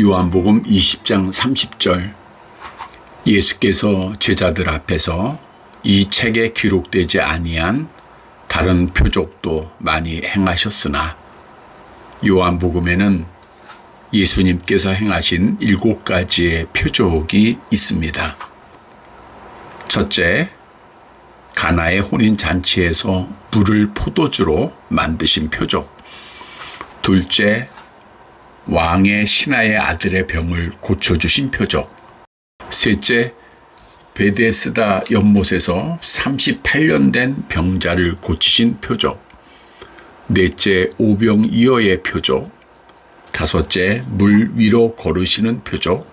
요한복음 20장 30절 예수께서 제자들 앞에서 이 책에 기록되지 아니한 다른 표적도 많이 행하셨으나 요한복음에는 예수님께서 행하신 일곱 가지의 표적이 있습니다. 첫째, 가나의 혼인 잔치에서 물을 포도주로 만드신 표적. 둘째, 왕의 신하의 아들의 병을 고쳐주신 표적. 셋째, 베데스다 연못에서 38년 된 병자를 고치신 표적. 넷째, 오병이어의 표적. 다섯째, 물 위로 걸으시는 표적.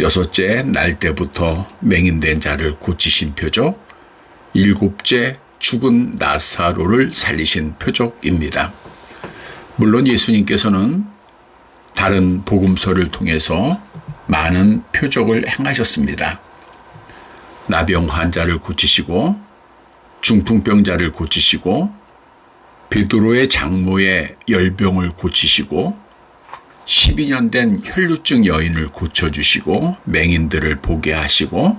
여섯째, 날 때부터 맹인된 자를 고치신 표적. 일곱째, 죽은 나사로를 살리신 표적입니다. 물론 예수님께서는 다른 복음서를 통해서 많은 표적을 행하셨습니다. 나병 환자를 고치시고 중풍병자를 고치시고 베드로의 장모의 열병을 고치시고 12년 된 혈루증 여인을 고쳐주시고 맹인들을 보게 하시고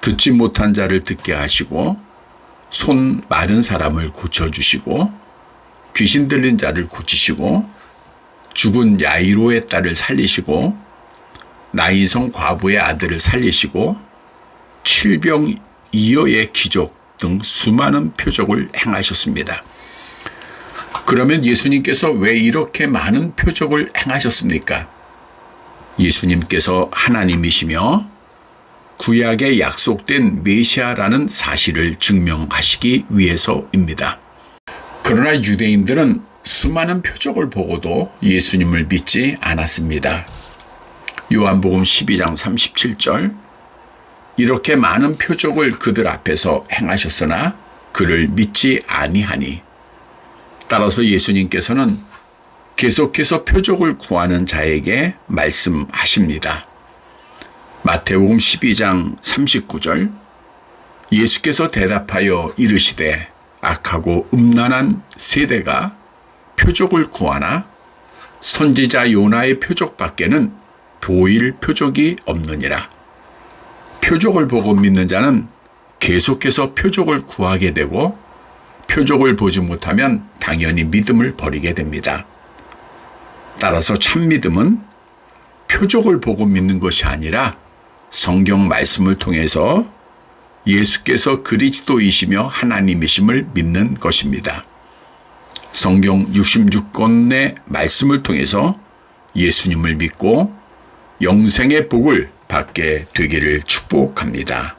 듣지 못한 자를 듣게 하시고 손 마른 사람을 고쳐주시고 귀신 들린 자를 고치시고 죽은 야이로의 딸을 살리시고 나이성 과부의 아들을 살리시고 칠병 이어의 기적 등 수많은 표적을 행하셨습니다. 그러면 예수님께서 왜 이렇게 많은 표적을 행하셨습니까? 예수님께서 하나님이시며 구약에 약속된 메시아라는 사실을 증명하시기 위해서입니다. 그러나 유대인들은 수많은 표적을 보고도 예수님을 믿지 않았습니다. 요한복음 12장 37절 이렇게 많은 표적을 그들 앞에서 행하셨으나 그를 믿지 아니하니 따라서 예수님께서는 계속해서 표적을 구하는 자에게 말씀하십니다. 마태복음 12장 39절 예수께서 대답하여 이르시되 악하고 음란한 세대가 표적을 구하나 선지자 요나의 표적밖에는 보일 표적이 없느니라. 표적을 보고 믿는 자는 계속해서 표적을 구하게 되고 표적을 보지 못하면 당연히 믿음을 버리게 됩니다. 따라서 참 믿음은 표적을 보고 믿는 것이 아니라 성경 말씀을 통해서 예수께서 그리스도이시며 하나님이심을 믿는 것입니다. 성경 66권의 말씀을 통해서 예수님을 믿고 영생의 복을 받게 되기를 축복합니다.